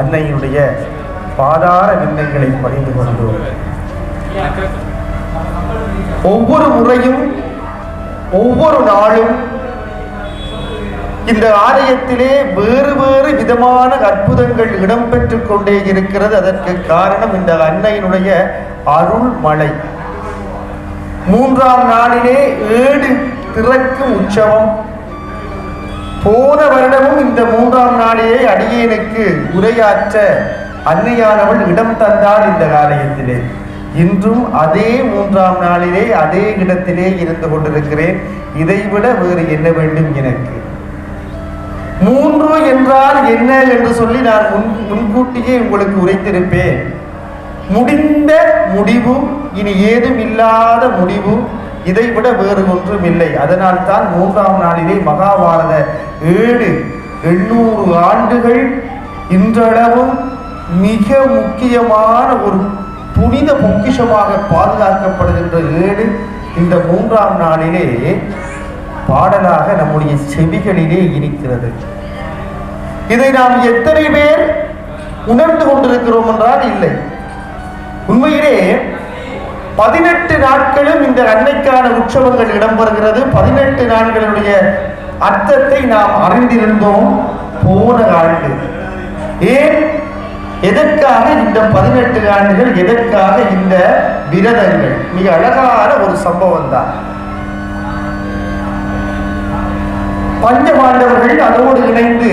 அன்னையினுடைய பாதார விண்ணங்களை பணிந்து கொண்டோம் ஒவ்வொரு முறையும் ஒவ்வொரு நாளும் இந்த ஆலயத்திலே வேறு வேறு விதமான அற்புதங்கள் இடம்பெற்றுக் கொண்டே இருக்கிறது. அதற்கு காரணம் இந்த அன்னையினுடைய அருள் மழை மூன்றாம் நாளிலே ஏடு திறக்கும் உற்சவம். போன வருடமும் இந்த மூன்றாம் நாளிலே அடியேனுக்கு உரையாற்ற அன்னையானவள் இடம் தந்தாள் இந்த காலயத்திலே இன்றும் அதே மூன்றாம் நாளிலே அதே இடத்திலே இருந்து கொண்டிருக்கிறேன். இதைவிட வேறு என்ன வேண்டும் எனக்கு? மூன்று என்றால் என்ன என்று சொல்லி நான் முன் முன்கூட்டியே உங்களுக்கு உரைத்திருப்பேன். முடிந்த முடிவு இனி ஏதும் இல்லாத முடிவு இதைவிட வேறு ஒன்றும் இல்லை. அதனால் தான் மூன்றாம் நாளிலே மகாபாரத ஏழு எண்ணூறு ஆண்டுகள் இன்றளவும் மிக முக்கியமான ஒரு புனித பொக்கிஷமாக பாதுகாக்கப்படுகின்ற ஏடு இந்த மூன்றாம் நாளிலே பாடலாக நம்முடைய செவிகளிலே இருக்கிறது. இதை நாம் எத்தனை பேர் உணர்ந்து கொண்டிருக்கிறோம் என்றால் இல்லை. உண்மையிலே பதினெட்டு நாட்களும் இந்த அன்னைக்கான உற்சவங்கள் இடம்பெறுகிறது. பதினெட்டு நாட்களுடைய அர்த்தத்தை நாம் அறிந்திருந்தோம் போன ஆண்டு. ஏன்? எதற்காக இந்த பதினெட்டு ஆண்டுகள்? எதற்காக இந்த விரதங்கள்? மிக அழகான ஒரு சம்பவம் தான். பஞ்சபாண்டவர்கள் அதோடு இணைந்து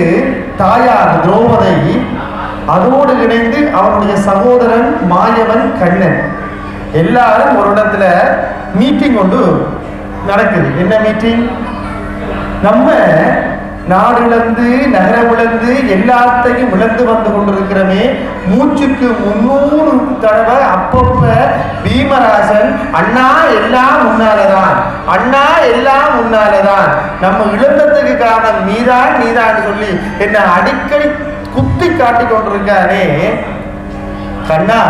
தாயார் திரௌபதை அதோடு இணைந்து அவருடைய சகோதரன் மாயவன் கண்ணன். எல்லாரும் ஒரு இடத்துல மீட்டிங் ஒன்று நடக்குது. என்ன மீட்டிங் நம்ம நாடு இழந்து நகரம் இழந்து எல்லாத்தையும் இழந்து வந்து கொண்டிருக்கிறமே. மூச்சுக்கு முன்னூறு தடவை அப்பப்ப பீமராசன் அண்ணா எல்லாம் முன்னாலதான் அண்ணா எல்லாம் முன்னாலதான் நம்ம இழந்ததுக்கு காரணம் நீதான் நீதான் சொல்லி என்ன அடிக்கடி குத்தி காட்டி கொண்டிருக்கானே. கண்ணா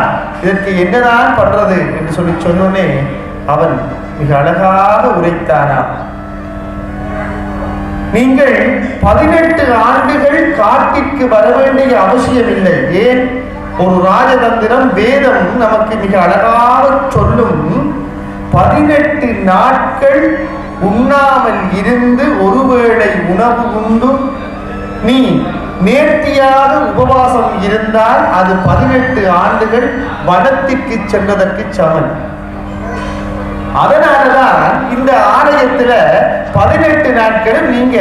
இதற்கு என்னதான் பண்றது என்று சொல்லி சொன்னோனே அவன் மிக அழகாக உரைத்தானா. நீங்கள் பதினெட்டு ஆண்டுகள் காட்டிற்கு வர வேண்டிய அவசியமில்லை. ஏன்? ஒரு ராஜதந்திரம் வேதம் நமக்கு மிக அழகாக சொல்லும் பதினெட்டு நாட்கள் உண்ணாமல் இருந்து ஒருவேளை உணவு உண்டும் நீ நேர்த்தியாக உபவாசம் இருந்தால் அது பதினெட்டு ஆண்டுகள் வனத்திற்கு சென்றதற்கு சமன். அதனாலதான் இந்த ஆலயத்துல பதினெட்டு நாட்களும் நீங்க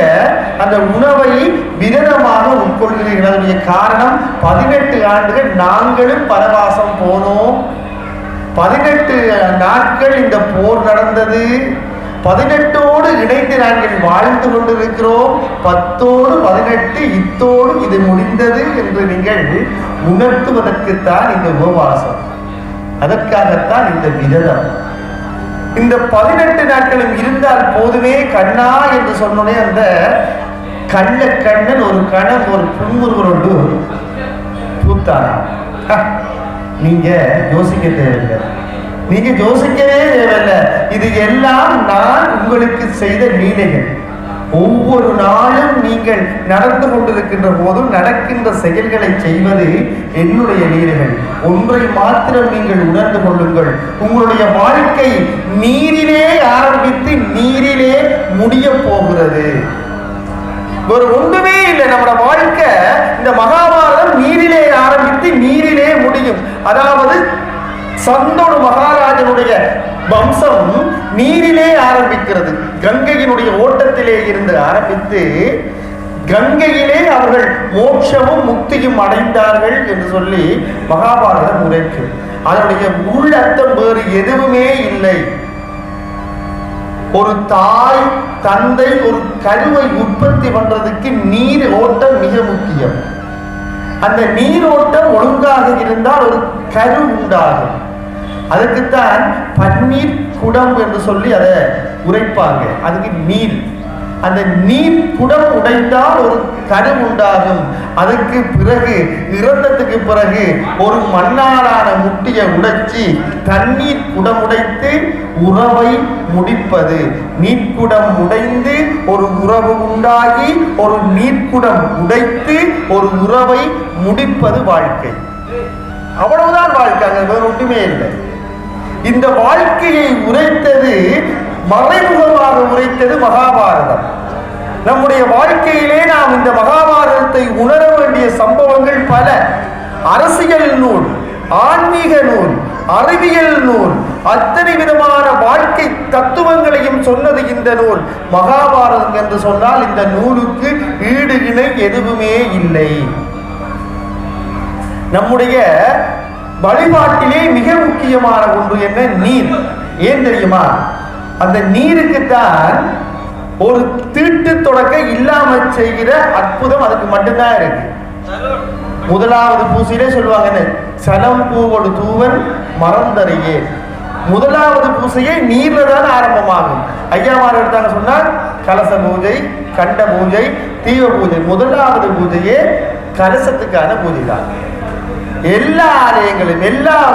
அந்த உணவை விரதமாக உட்கொள்கிறீர்கள். அதனுடைய காரணம் பதினெட்டு ஆண்டுகள் நாங்களும் பரவாசம் போனோம். பதினெட்டு நாட்கள் இந்த போர் நடந்தது. பதினெட்டோடு இணைந்து நாங்கள் வாழ்ந்து கொண்டிருக்கிறோம். பத்தோடு பதினெட்டு இத்தோடு இது முடிந்தது என்று நீங்கள் உணர்த்துவதற்குத்தான் இந்த உபவாசம். அதற்காகத்தான் இந்த விரதம். இந்த பதினெட்டு நாட்களும் இருந்தால் போதுமே கண்ணா என்று சொன்னோடனே அந்த கண்ண கண்ணன் ஒரு கணம் ஒரு புன்முருவரோடு பூத்தானா நீங்க யோசிக்க தேவையில்லை. நீங்க யோசிக்கவே தேவையில்லை. இது எல்லாம் நான் உங்களுக்கு செய்த லீலைகள். ஒவ்வொரு நாளும் நீங்கள் நடந்து கொண்டிருக்கின்ற போதும் நடக்கின்ற செயல்களை செய்வது என்னுடைய நீரிகள் ஒன்றை மாத்திரம் நீங்கள் உணர்ந்து கொள்ளுங்கள். உங்களுடைய வாழ்க்கை நீரிலே ஆரம்பித்து நீரிலே முடிய போகிறது. ஒரு ஒன்றுமே இல்லை. நம்மளோட வாழ்க்கை இந்த மகாபாரதம் நீரிலே ஆரம்பித்து நீரிலே முடியும். அதாவது சந்தோடு மகாராஜனுடைய வம்சம் நீரிலே ஆரம்பிக்கிறது. கங்கையினுடைய ஓட்டத்திலே இருந்து ஆரம்பித்து கங்கையிலே அவர்கள் மோட்சமும் முக்தியும் அடைந்தார்கள் என்று சொல்லி மகாபாரதம் உரைக்கும் அதனுடைய உள் அர்த்தம் வேறு எதுவுமே இல்லை. ஒரு தாய் தந்தை ஒரு கருவை உற்பத்தி பண்றதுக்கு நீர் ஓட்டம் மிக முக்கியம். அந்த நீரோட்டம் ஒழுங்காக இருந்தால் ஒரு கரு உண்டாகும். அதுக்குத்தான் பன்னீர் குடம் என்று சொல்லி அதை உரைப்பாங்க. அதுக்கு நீர். அந்த நீர் குடம் உடைந்தால் ஒரு கரு உண்டாகும். அதுக்கு பிறகு இறந்ததுக்கு பிறகு ஒரு மண்ணாலான முட்டியை உடைச்சி தண்ணீர் குடம் உடைத்து உறவை முடிப்பது. நீர்க்குடம் உடைந்து ஒரு உறவு உண்டாகி ஒரு நீர்க்குடம் உடைத்து ஒரு உறவை முடிப்பது வாழ்க்கை. அவ்வளவுதான் வாழ்க்கை அங்கே ஒன்றுமே இல்லை. இந்த வாழ்க்கையை உரைத்தது மறைமுகமாக உரைத்தது மகாபாரதம். நம்முடைய வாழ்க்கையிலே நாம் இந்த மகாபாரதத்தை உணர வேண்டிய சம்பவங்கள் பல. அரசியல் நூல் ஆன்மீக நூல் அறிவியல் நூல் அத்தனை விதமான வாழ்க்கை தத்துவங்களையும் சொன்னது இந்த நூல். மகாபாரதம் என்று சொன்னால் இந்த நூலுக்கு ஈடு இணை எதுவுமே இல்லை. நம்முடைய வழிபாட்டிலே மிக முக்கியமான ஒன்று என்ன? நீர். ஏன் தெரியுமா? அந்த நீருக்கு தான் ஒரு தீட்டு தொடக்க இல்லாம செய்கிற அற்புதம் அதுக்கு மட்டும்தான் இருக்கு. முதலாவது பூசையிலே சொல்லுவாங்க என்ன? பூவோடு தூவன் மறந்தறியே. முதலாவது பூசையே நீர்ல தான் ஆரம்பமாகும். ஐயாமார் எடுத்தாங்க சொன்னால் கலச பூஜை கண்ட பூஜை தீவ பூஜை. முதலாவது பூஜையே கலசத்துக்கான பூஜை தான் எல்லா ஆலயங்களும் எல்லா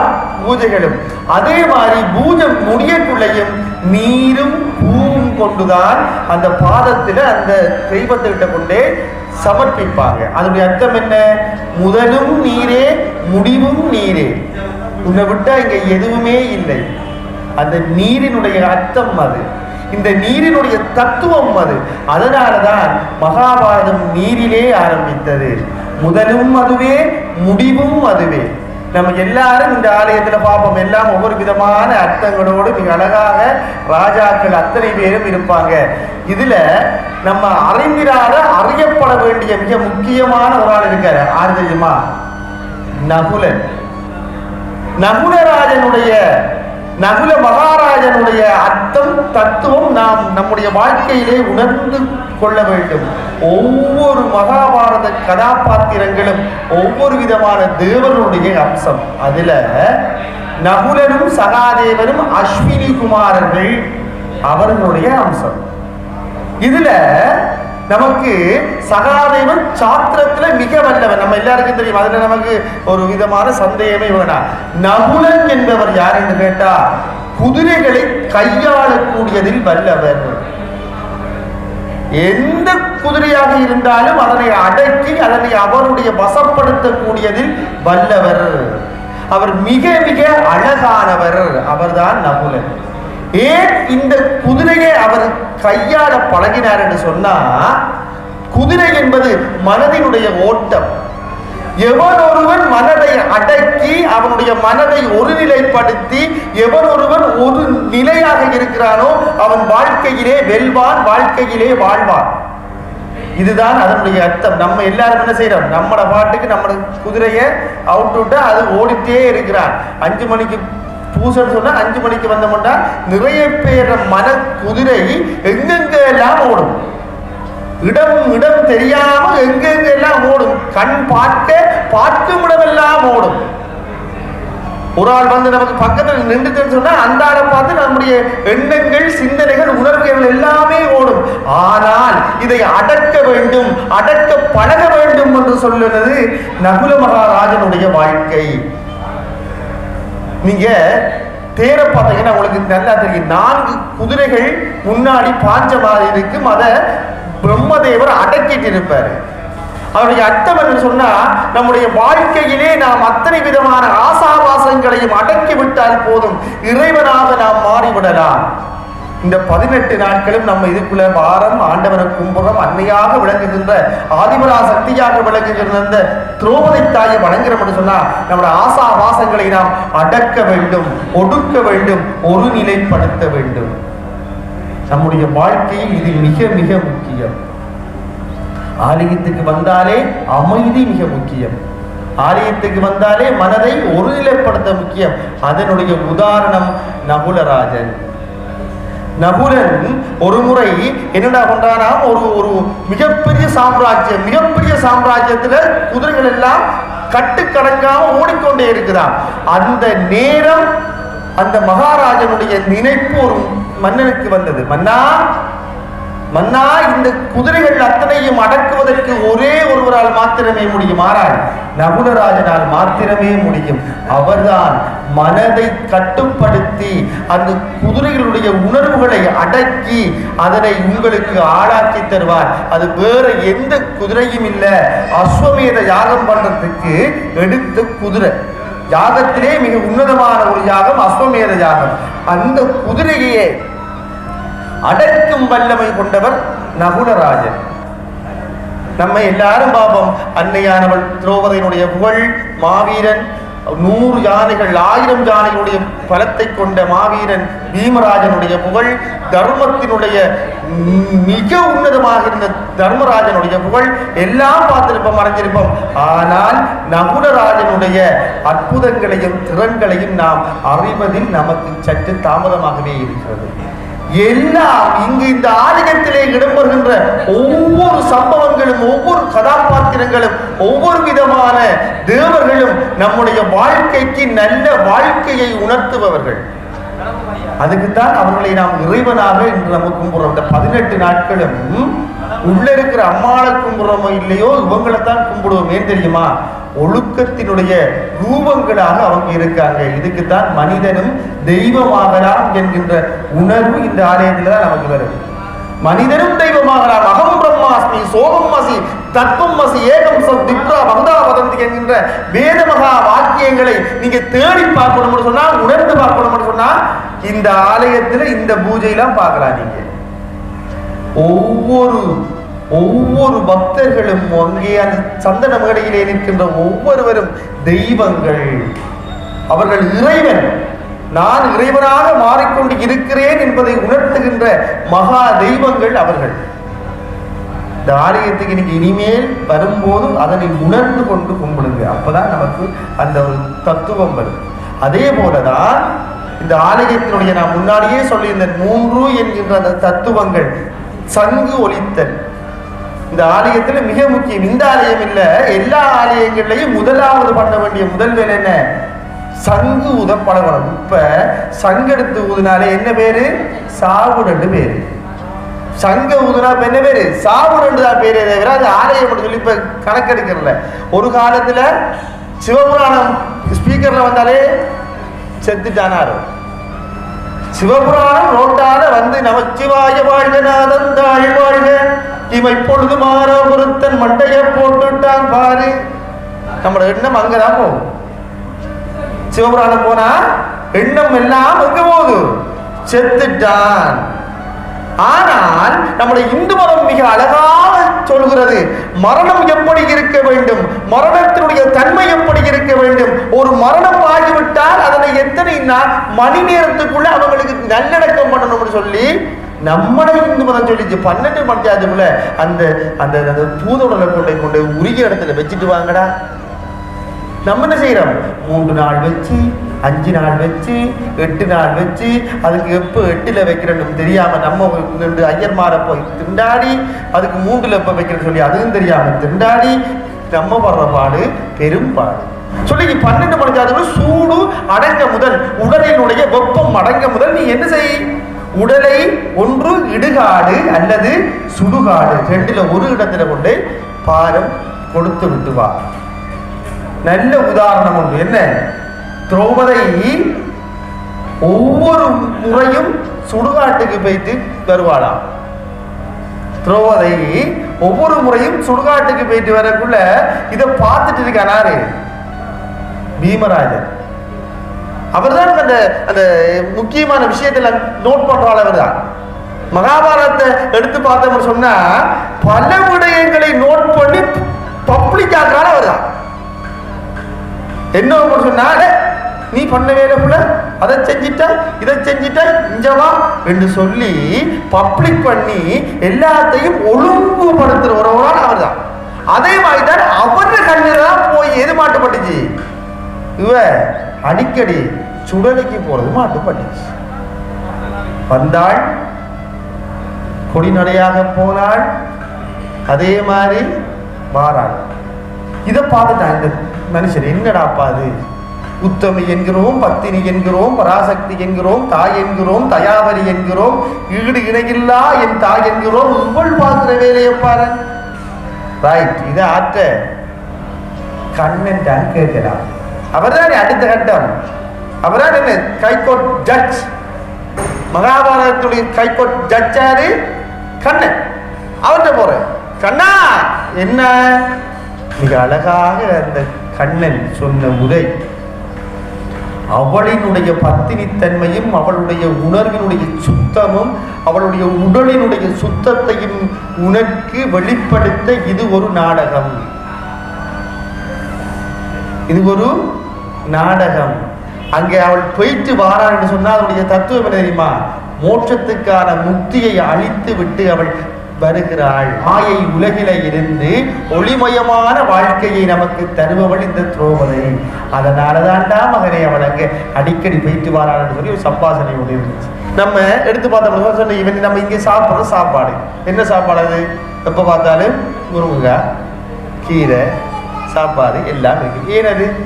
பூஜைகளும் அதே மாதிரி பூஜை முடியக்குள்ளையும் நீரும் பூவும் கொண்டுதான் அந்த பாதத்துல அந்த தெய்வத்துக்கிட்ட கொண்டே சமர்ப்பிப்பாங்க. அதனுடைய அர்த்தம் என்ன? முதலும் நீரே முடிவும் நீரே. உன்னை விட்டா இங்க எதுவுமே இல்லை. அந்த நீரினுடைய அர்த்தம் அது. இந்த நீரினுடைய தத்துவம் அது. அதனாலதான் மகாபாரதம் நீரிலே ஆரம்பித்தது. முதலும் அதுவே முடிவும் அதுவே. நம்ம எல்லாரும் இந்த ஆலயத்துல பார்ப்போம். எல்லாம் ஒவ்வொரு விதமான அர்த்தங்களோடு மிக அழகாக ராஜாக்கள் அத்தனை பேரும் இருப்பாங்க. இதுல நம்ம அறிந்திராத அறியப்பட வேண்டிய மிக முக்கியமான ஒரு ஆள் இருக்காரு. ஆறு தெரியுமா? நகுலன். நகுலராஜனுடைய நகுல மகாராஜனுடைய அர்த்தம் தத்துவம் நாம் நம்முடைய வாழ்க்கையிலே உணர்ந்து கொள்ள வேண்டும். ஒவ்வொரு மகாபாரத கதாபாத்திரங்களும் ஒவ்வொரு விதமான தேவனுடைய அம்சம். அதுல நகுலனும் சகாதேவனும் அஸ்வினி குமாரர்கள் அவர்களுடைய அம்சம். இதுல நமக்கு சகாதேவன் சாத்திரத்துல மிக வல்லவன். நம்ம எல்லாருக்கும் தெரியும். அதுல நமக்கு ஒரு விதமான சந்தேகமே வேணாம் நகுலன் என்பவர் யார் என்று கேட்டா குதிரைகளை கையாளக்கூடியதில் வல்லவர். எந்த குதிரையாக இருந்தாலும் அதனை அடக்கி அதனை அவருடைய வசப்படுத்தக்கூடியதில் வல்லவர். அவர் மிக மிக அழகானவர். அவர்தான் நகுலன். ஏன் இந்த குதிரையை அவர் கையாள பழகினார் என்று சொன்னா குதிரை என்பது மனதினுடைய ஓட்டம். எவன் ஒருவன் மனதை அடக்கி அவனுடைய மனதை ஒருநிலைப்படுத்தி எவன் ஒருவன் ஒரு நிலையாக இருக்கிறானோ அவன் வாழ்க்கையிலே வெல்வான் வாழ்க்கையிலே வாழ்வான். இதுதான் அதனுடைய அர்த்தம். நம்ம எல்லாரும் என்ன செய்யறோம்? நம்மளோட பாட்டுக்கு நம்மளோட குதிரையை அவுட் விட்டா அது ஓடிட்டே இருக்கிறான். அஞ்சு மணிக்கு பூசன்னு சொன்னா அஞ்சு மணிக்கு வந்தோம்னா நிறைய பேர மன குதிரை எங்கெங்க எல்லாம் ஓடும்? இடம் இடம் தெரியாம எங்கெங்க எல்லாம் ஓடும்? கண் பார்க்க பார்க்கும் இடமெல்லாம் ஓடும். ஒரு ஆள் வந்து நமக்கு பக்கத்தில் நின்றுச்சுன்னு சொன்னா அந்த ஆளை பார்த்து நம்முடைய எண்ணங்கள் சிந்தனைகள் உணர்வுகள் எல்லாமே ஓடும். ஆனால் இதை அடக்க வேண்டும் அடக்க பழக வேண்டும் என்று சொல்லுவது நகுல மகாராஜனுடைய வாழ்க்கை. நீங்க தேரை பார்த்தீங்கன்னா உங்களுக்கு நல்லா தெரியும். நான்கு குதிரைகள் முன்னாடி பாஞ்ச மாதிரி இருக்கும். அதை பிரம்மதேவர் அடக்கிட்டு இருப்பாரு அவருடைய அர்த்தம் என்று சொன்னா நம்முடைய வாழ்க்கையிலே நாம் அத்தனை விதமான ஆசாபாசங்களையும் அடக்கி விட்டால் போதும். இறைவனாக நாம் மாறிவிடலாம். இந்த பதினெட்டு நாட்களும் நம்ம இதுக்குள்ள வாரம் ஆண்டவர கும்பகம் அன்னையாக விளங்குகின்ற ஆதிபரா சக்தியாக விளங்குகின்ற இந்த திரௌபதி தாயை வணங்குறோம் சொன்னா நம்முடைய ஆசா வாசங்களை நாம் அடக்க வேண்டும் ஒடுக்க வேண்டும் ஒருநிலைப்படுத்த வேண்டும். நம்முடைய வாழ்க்கையில் இது மிக மிக முக்கியம். ஆலயத்துக்கு வந்தாலே அமைதி மிக முக்கியம். ஆலயத்துக்கு வந்தாலே மனதை ஒருநிலைப்படுத்த முக்கியம். அதனுடைய உதாரணம் நகுலராஜன். நகுலன் ஒரு முறை என்னடா பண்றானா? ஒரு ஒரு மிகப்பெரிய சாம்ராஜ்யம் மிகப்பெரிய சாம்ராஜ்யத்துல குதிரைகள் எல்லாம் கட்டுக்கடங்காம ஓடிக்கொண்டே இருக்கிறான் அந்த நேரம் அந்த மகாராஜனுடைய நினைப்பு ஒரு மன்னனுக்கு வந்தது. மன்னா மன்னா இந்த குதிரைகள் அத்தனையும் அடக்குவதற்கு ஒரே ஒருவரால் மாத்திரமே முடியும். ஆறால் நகுலராஜனால் மாத்திரமே முடியும். அவர்தான் மனதை கட்டுப்படுத்தி அந்த குதிரைகளுடைய உணர்வுகளை அடக்கி அதனை உங்களுக்கு ஆளாக்கி தருவார். அது வேற எந்த குதிரையும் இல்லை. அஸ்வமேத யாகம் பண்றதுக்கு எடுத்த குதிரை. யாகத்திலே மிக உன்னதமான ஒரு யாகம் அஸ்வமேத யாகம். அந்த குதிரையே அடக்கும் வல்லமை கொண்டவர் நகுலராஜன். நம்ம எல்லாரும் பாபம் அன்னையானவள் திரௌபதியினுடைய புகழ் மாவீரன் நூறு யானைகள் ஆயிரம் யானைகளுடைய பலத்தை கொண்ட மாவீரன் பீமராஜனுடைய புகழ் தர்மத்தினுடைய மிக உன்னதமாக இருந்த தர்மராஜனுடைய புகழ் எல்லாம் பார்த்திருப்போம் மறைஞ்சிருப்போம் ஆனால் நகுலராஜனுடைய அற்புதங்களையும் திறன்களையும் நாம் அறிவதில் நமக்கு சற்று தாமதமாகவே இருக்கிறது. எல்லாம் இங்கு இந்த ஆலயத்திலே இடம்பெறுகின்ற ஒவ்வொரு சம்பவங்களும் ஒவ்வொரு கதாபாத்திரங்களும் ஒவ்வொரு விதமான தேவர்களும் நம்முடைய வாழ்க்கைக்கு நல்ல வாழ்க்கையை உணர்த்துபவர்கள். அதுக்குத்தான் அவர்களை நாம் இறைவனாக இன்று நம்ம கும்பிடுறோம். இந்த பதினெட்டு நாட்களும் உள்ள இருக்கிற அம்மாளை கும்பிடுறோமோ இல்லையோ இவங்களை தான் கும்பிடுவோம். ஏன் தெரியுமா? ஒழுக்கத்தினுடைய ரூபங்களாக அவங்க இருக்காங்க. இதுக்குத்தான் மனிதனும் தெய்வமாகலாம் என்கின்ற உணர்வு இந்த ஆலயத்தில் தான் நமக்கு வருது. மனிதனும் தெய்வமாகலாம். அகம் பிரம்மாஸ்மி சோகம் மசி தத்துவம் மசி ஏகம் சம் திப்ரா வந்தா வதந்தி என்கின்ற வேத மகா வாக்கியங்களை நீங்க தேடி பார்க்கணும்னு சொன்னா உணர்ந்து பார்க்கணும்னு சொன்னா இந்த ஆலயத்துல இந்த பூஜையெல்லாம் பார்க்கலாம் நீங்க. ஒவ்வொரு ஒவ்வொரு பக்தர்களும் அங்கே அந்த சந்தன மேடையிலே நிற்கின்ற ஒவ்வொருவரும் தெய்வங்கள். அவர்கள் இறைவன். நான் இறைவனாக மாறிக்கொண்டு இருக்கிறேன் என்பதை உணர்த்துகின்ற மகா தெய்வங்கள் அவர்கள். இந்த ஆலயத்துக்கு நீங்க இனிமேல் வரும்போது அதனை உணர்ந்து கொண்டு கும்பிடுங்க. அப்பதான் நமக்கு அந்த ஒரு தத்துவம் வரும். அதே போலதான் இந்த ஆலயத்தினுடைய நான் முன்னாடியே சொல்லியிருந்தேன் மூன்று என்கின்ற அந்த தத்துவங்கள் சங்கு ஒலித்தல். இந்த ஆலயத்துல மிக முக்கியம். இந்த ஆலயம் இல்ல எல்லா ஆலயங்கள்லயும் முதலாவது பண்ண வேண்டிய முதல் வேலை என்ன? சங்கு உதப்படவனம் இப்ப சங்கெடுத்து ஊதினாலே என்ன பேரு? சாவுடண்டு பேரு. சங்க ஊதுனா இப்ப என்ன பேரு? சாவுடண்டு தான் பேரே தவிர அது ஆலயம் சொல்லி இப்ப கணக்கெடுக்கிறல. ஒரு காலத்துல சிவபுராணம் ஸ்பீக்கர்ல வந்தாலே செத்துட்டானாரு. சிவபுராணம் ரோட்டால வந்து நமச்சிவாய வாழ்க நாதந்தாள் வாழ்க. இவன் இப்பொழுது மாறோ ஒருத்தன் மண்டைய போட்டுட்டான் பாரு. நம்மளோட எண்ணம் அங்கதான் போகும். சிவபுராணம் போனா எண்ணம் எல்லாம் எங்க போகுது செத்துட்டான். ஆனால் நம்முடைய இந்து மதம் மிக அழகாக சொல்கிறது மரணம் எப்படி இருக்க வேண்டும்? மரணத்தினுடைய தன்மை எப்படி இருக்க வேண்டும்? ஒரு மரணம் ஆகிவிட்டால் அதனை எத்தனை மணி நேரத்துக்குள்ள அவங்களுக்கு நல்லடக்கம் பண்ணணும்னு சொல்லி நம்மளை இருந்து மதம் சொல்லிச்சு பன்னெண்டு பஞ்சாயத்துக்குள்ள அந்த அந்த அந்த பூதோடலை கொண்டை கொண்டு உரிய இடத்துல வச்சுட்டு வாங்கடா. நம்ம என்ன செய்யறோம்? மூன்று நாள் வச்சு அஞ்சு நாள் வச்சு எட்டு நாள் வச்சு அதுக்கு எப்போ எட்டுல வைக்கிறோன்னு தெரியாம நம்ம ரெண்டு ஐயர்மாரை போய் திண்டாடி அதுக்கு மூன்றுல எப்போ வைக்கிறேன்னு சொல்லி அதுவும் தெரியாம திண்டாடி நம்ம படுற பாடு பெரும்பாடு சொல்லி பன்னெண்டு மணி சூடு அடங்க முதல் உடலினுடைய வெப்பம் அடங்க முதல் நீ என்ன செய்? உடலை ஒன்று இடுகாடு அல்லது சுடுகாடு ரெண்டுல ஒரு இடத்துல கொண்டு பாரம் கொடுத்து விட்டுவார். நல்ல உதாரணம் உண்டு. என்ன? திரௌபதை ஒவ்வொரு முறையும் சுடுகாட்டுக்கு போயிட்டு வருவாளாம். திரௌபதை ஒவ்வொரு முறையும் சுடுகாட்டுக்கு போயிட்டு வரக்குள்ள இதை பார்த்துட்டு இருக்கானாரு பீமராஜன் அவர்தான் அந்த அந்த முக்கியமான விஷயத்துல நோட் பண்றாள் அவர்தான் மகாபாரதத்தை எடுத்து பார்த்தவர் சொன்னா பல விடயங்களை நோட் பண்ணி பப்ளிக் ஆக்கால அவர் தான் என்ன சொன்னா நீ பண்ண வேலை புள்ள அதை செஞ்சிட்ட இதை செஞ்சிட்ட இஞ்சவா என்று சொல்லி பப்ளிக் பண்ணி எல்லாத்தையும் ஒழுங்குபடுத்துற ஒருவரால் அவர் தான் அதே மாதிரி தான் அவர கண்ணில் தான் போய் எது மாட்டுப்பட்டுச்சு இவ அடிக்கடி சுடலைக்கு போறது மாட்டுப்பட்டுச்சு வந்தாள் கொடிநடையாக போனாள் அதே மாதிரி வாராள். இதை பார்த்துட்டான் இந்த மனுஷன் என்னடாப்பா அது? உத்தமி என்கிறோம் பத்தினி என்கிறோம் பராசக்தி என்கிறோம் தாய் என்கிறோம் தயாவரி என்கிறோம் ஈடு இணையில்லா என் தாய் என்கிறோம் உங்கள் பார்க்கிற வேலையை பாரு. ரைட் இதை ஆற்ற கண்ணன் தான் கேட்கலாம் அவர்தான் அடுத்த கட்டம்? அவர்தான் என்ன? கைகோட் ஜட்ஜ் மகாபாரதத்துடைய கைகோட் ஜட்ஜ் யாரு? கண்ணன். அவர்கிட்ட போறேன். கண்ணா என்ன? மிக அழகாக அந்த கண்ணன் சொன்ன உரை. அவளினுடைய பத்தினித்தன்மையும் அவளுடைய உணர்வினுடைய சுத்தமும் அவளுடைய உடலினுடைய சுத்தத்தையும் உனக்கு வெளிப்படுத்த இது ஒரு நாடகம். இது ஒரு நாடகம். அங்கே அவள் போயிட்டு வாரான் என்று சொன்னால் அவளுடைய தத்துவம் என்ன தெரியுமா? மோட்சத்துக்கான முக்தியை அழித்து விட்டு அவள் வருகிறாள். மாயை உலகில இருந்து ஒளிமயமான வாழ்க்கையை நமக்கு தருபவள் இந்த துரோபதை. அதனால தான்டா மகனே அவள் அங்கே அடிக்கடி போயிட்டு என்று சொல்லி ஒரு சம்பாசனை ஒன்று இருந்துச்சு. நம்ம எடுத்து பார்த்தோம்னா சொன்ன இவன் நம்ம இங்கே சாப்பிட்ற சாப்பாடு. என்ன சாப்பாடு அது? எப்போ பார்த்தாலும் முருங்கக்காய் கீரை சாப்பாடு எல்லாம் இருக்கு. ஏனது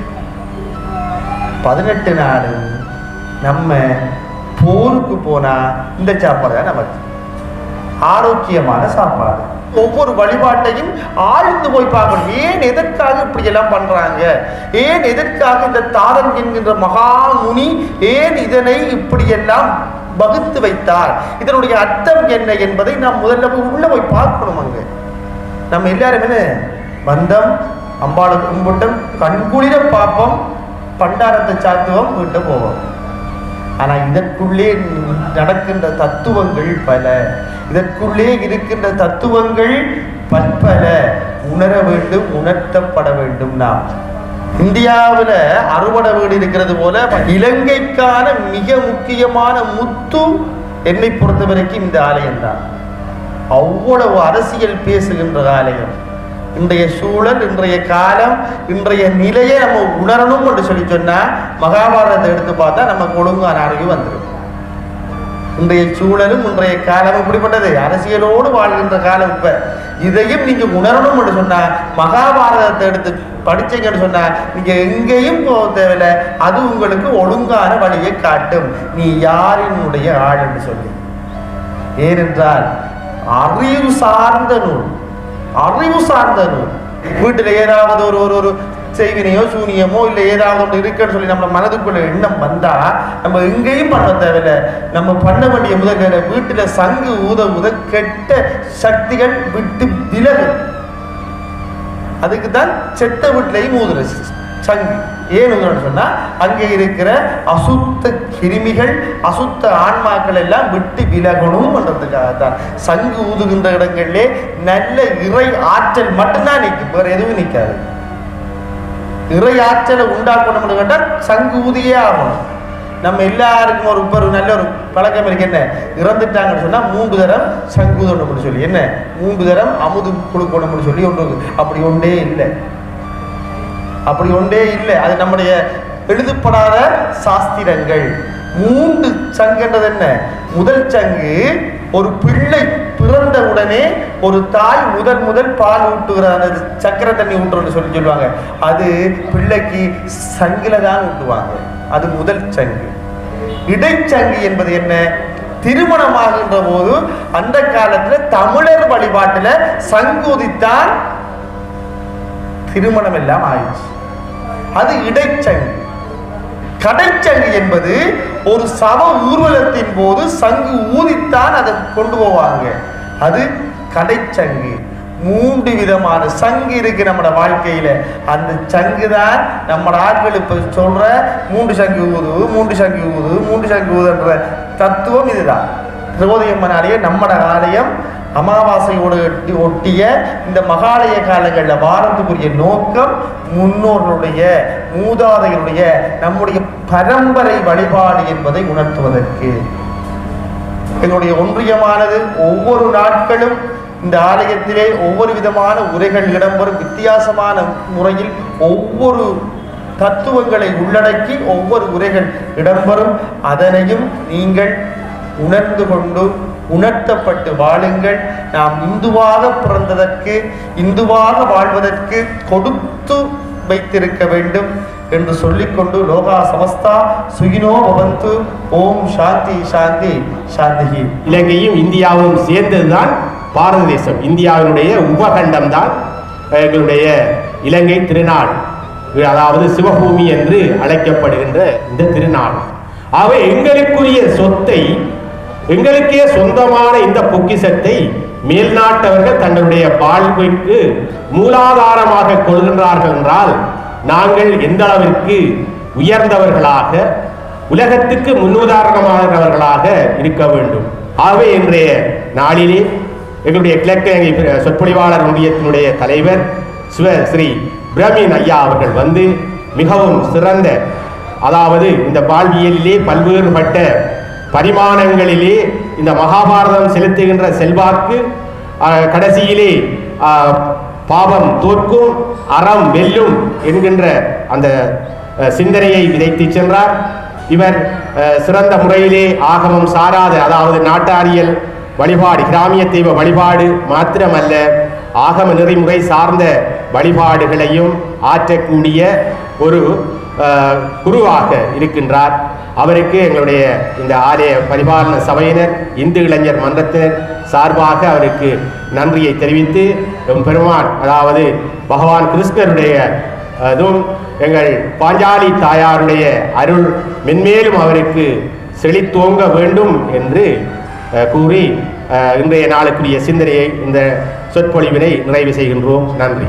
பதினெட்டு நாள் நம்ம போருக்கு போனா இந்த சாப்பாடு தான் நமக்கு. ஆரோக்கியமான சாப்பாடு. ஒவ்வொரு வழிபாட்டையும் ஆழ்ந்து போய் பார்க்கணும். ஏன் எதற்காக இப்படி எல்லாம் பண்றாங்க? ஏன் எதற்காக இந்த தாரன் என்கின்ற மகா முனி ஏன் இதனை இப்படியெல்லாம் வகுத்து வைத்தார்? இதனுடைய அர்த்தம் என்ன என்பதை நாம் முதல்ல போய் உள்ள போய் பார்க்கணும் அங்கு. நம்ம எல்லாருமே வந்தம் அம்பாளை கும்பிட்டம் கண்குளிர பார்ப்போம் பண்டாரத்தை சாத்துவோம் வீட்டை போவோம் ஆனால் இதற்குள்ளே நடக்கின்ற தத்துவங்கள் பல. இதற்குள்ளே இருக்கின்ற தத்துவங்கள் பற்பல உணர வேண்டும் உணர்த்தப்பட வேண்டும் நாம். இந்தியாவில் அறுவடை வீடு இருக்கிறது போல இலங்கைக்கான மிக முக்கியமான முத்து என்னை பொறுத்த வரைக்கும் இந்த ஆலயம் தான் அவ்வளவு அரசியல் பேசுகின்ற ஆலயம். இன்றைய சூழல் இன்றைய காலம் இன்றைய நிலையை நம்ம உணரணும் என்று சொல்லி சொன்னா மகாபாரதத்தை எடுத்து பார்த்தா நமக்கு ஒழுங்கான அறிவு வந்துடும். இன்றைய சூழலும் இன்றைய காலம் இப்படிப்பட்டது அரசியலோடு வாழ்கின்ற காலம் இப்ப. இதையும் நீங்க உணரணும் என்று சொன்னா மகாபாரதத்தை எடுத்து படிச்சீங்கன்னு சொன்னா நீங்க எங்கேயும் போக தேவையில்லை. அது உங்களுக்கு ஒழுங்கான வழியை காட்டும். நீ யாரினுடைய ஆள் என்று சொல்லி. ஏனென்றால் அறிவு சார்ந்த நூல் அறிவு சார்ந்த நூல் வீட்டில் ஏதாவது ஒரு ஒரு ஒரு செய்வினையோ சூனியமோ இல்லை ஏதாவது ஒன்று இருக்குன்னு சொல்லி நம்ம மனதுக்குள்ள எண்ணம் வந்தா நம்ம எங்கேயும் பண்ண தேவையில்லை. நம்ம பண்ண வேண்டிய முதல் வேலை வீட்டுல சங்கு ஊத ஊத கெட்ட சக்திகள் விட்டு விலகும். அதுக்கு தான் செத்த வீட்டிலையும் ஊதுற சங்கு. ஏனுங்கன்னு சொன்னா அங்கே இருக்கிற அசுத்த கிருமிகள் அசுத்த ஆன்மாக்கள் எல்லாம் விட்டு விலகணும் பண்றதுக்காக சங்கு ஊதுகின்ற இடங்கள்லே நல்ல இறை ஆற்றல் மட்டும்தான் நிற்கும் வேற எதுவும் நிற்காது. இறை ஆற்றலை உண்டாக்கணும்னு கேட்டால் சங்கு ஊதியே ஆகணும். நம்ம எல்லாருக்கும் ஒரு ஒரு நல்ல ஒரு பழக்கம் இருக்கு என்ன? இறந்துட்டாங்கன்னு சொன்னா மூன்று தரம் சங்குதணும்னு சொல்லி என்ன? மூன்று தரம் அமுது கொடுக்கணும்னு சொல்லி ஒன்று அப்படி ஒன்றே இல்லை. அப்படி ஒன்றே இல்லை. அது நம்முடைய எழுதப்படாத சாஸ்திரங்கள். மூன்று சங்குன்றது என்ன? முதல் சங்கு ஒரு பிள்ளை பிறந்த உடனே ஒரு தாய் முதன் முதல் பால் ஊட்டுகிற அந்த சக்கர தண்ணி ஊட்டுறோம்னு சொல்லி சொல்லுவாங்க. அது பிள்ளைக்கு சங்கில தான் ஊட்டுவாங்க. அது முதல் சங்கு. இடைச்சங்கு என்பது என்ன? திருமணமாகின்ற போது அந்த காலத்துல தமிழர் வழிபாட்டுல சங்கூதித்தான் திருமணம் எல்லாம் ஆயிடுச்சு. அது இடைச்சங்கு. கடைச்சங்கு என்பது ஒரு சவ ஊர்வலத்தின் போது சங்கு ஊதித்தான் அதை கொண்டு போவாங்க. அது கடைச்சங்கு. மூன்று விதமான சங்கு இருக்கு நம்மட வாழ்க்கையில. அந்த சங்கு தான் நம்ம ஆட்கள் இப்ப சொல்ற மூன்று சங்கு ஊது மூன்று சங்கு ஊது மூன்று சங்கு ஊதுன்ற தத்துவம் இதுதான். திரௌதியம்மன் ஆலயம் நம்மட ஆலயம் அமாவாசையோடு ஒட்டி ஒட்டிய இந்த மகாலய காலங்களில் வாரத்துக்குரிய நோக்கம் முன்னோர்களுடைய மூதாதையருடைய நம்முடைய பரம்பரை வழிபாடு என்பதை உணர்த்துவதற்கு. எங்களுடைய ஒன்றியமானது ஒவ்வொரு நாட்களும் இந்த ஆலயத்திலே ஒவ்வொரு விதமான உரைகள் இடம்பெறும். வித்தியாசமான முறையில் ஒவ்வொரு தத்துவங்களை உள்ளடக்கி ஒவ்வொரு உரைகள் இடம்பெறும். அதனையும் நீங்கள் உணர்ந்து கொண்டு உணர்த்தப்பட்டு வாழுங்கள். நாம் இந்துவாக பிறந்ததற்கு இந்துவாக வாழ்வதற்கு கொடுத்து வைத்திருக்க வேண்டும் என்று சொல்லிக்கொண்டு லோகா சமஸ்தா சுகினோ பவந்து. ஓம் சாந்தி சாந்தி சாந்தி. இலங்கையும் இந்தியாவும் சேர்ந்ததுதான் பாரத தேசம். இந்தியாவினுடைய உபகண்டம் தான் எங்களுடைய இலங்கை திருநாள். அதாவது சிவபூமி என்று அழைக்கப்படுகின்ற இந்த திருநாள். ஆகவே எங்களுக்குரிய சொத்தை எங்களுக்கே சொந்தமான இந்த பொக்கிஷத்தை மேல்நாட்டவர்கள் தங்களுடைய வாழ்வுக்கு மூலாதாரமாக கொள்கின்றார்கள் என்றால் நாங்கள் எந்த அளவிற்கு உயர்ந்தவர்களாக உலகத்துக்கு முன்னுதாரணமானவர்களாக இருக்க வேண்டும். ஆகவே இன்றைய நாளிலே எங்களுடைய கிழக்கிழங்கை சொற்பொழிவாளர் ஒன்றியத்தினுடைய தலைவர் சிவ ஸ்ரீ பிரமீன் ஐயா அவர்கள் வந்து மிகவும் சிறந்த அதாவது இந்த வாழ்வியலிலே பல்வேறுபட்ட பரிமாணங்களிலே இந்த மகாபாரதம் செலுத்துகின்ற செல்வாக்கு கடைசியிலே பாவம் தோற்கும் அறம் வெல்லும் என்கின்ற அந்த சிந்தனையை விதைத்து சென்றார். இவர் சிறந்த முறையிலே ஆகமம் சாராத அதாவது நாட்டாரியல் வழிபாடு கிராமிய தெய்வ வழிபாடு மாத்திரமல்ல ஆகம நெறிமுறை சார்ந்த வழிபாடுகளையும் ஆற்றக்கூடிய ஒரு குருவாக இருக்கின்றார். அவருக்கு எங்களுடைய இந்த ஆலய பரிபாலன சபையினர் இந்து இளைஞர் மன்றத்தினர் சார்பாக அவருக்கு நன்றியை தெரிவித்து பெருமான் அதாவது பகவான் கிருஷ்ணருடைய அதுவும் எங்கள் பாஞ்சாலி தாயாருடைய அருள் மென்மேலும் அவருக்கு செழித்தோங்க வேண்டும் என்று கூறி இன்றைய நாளுக்குரிய சிந்தனையை இந்த சொற்பொழிவினை நிறைவு செய்கின்றோம். நன்றி.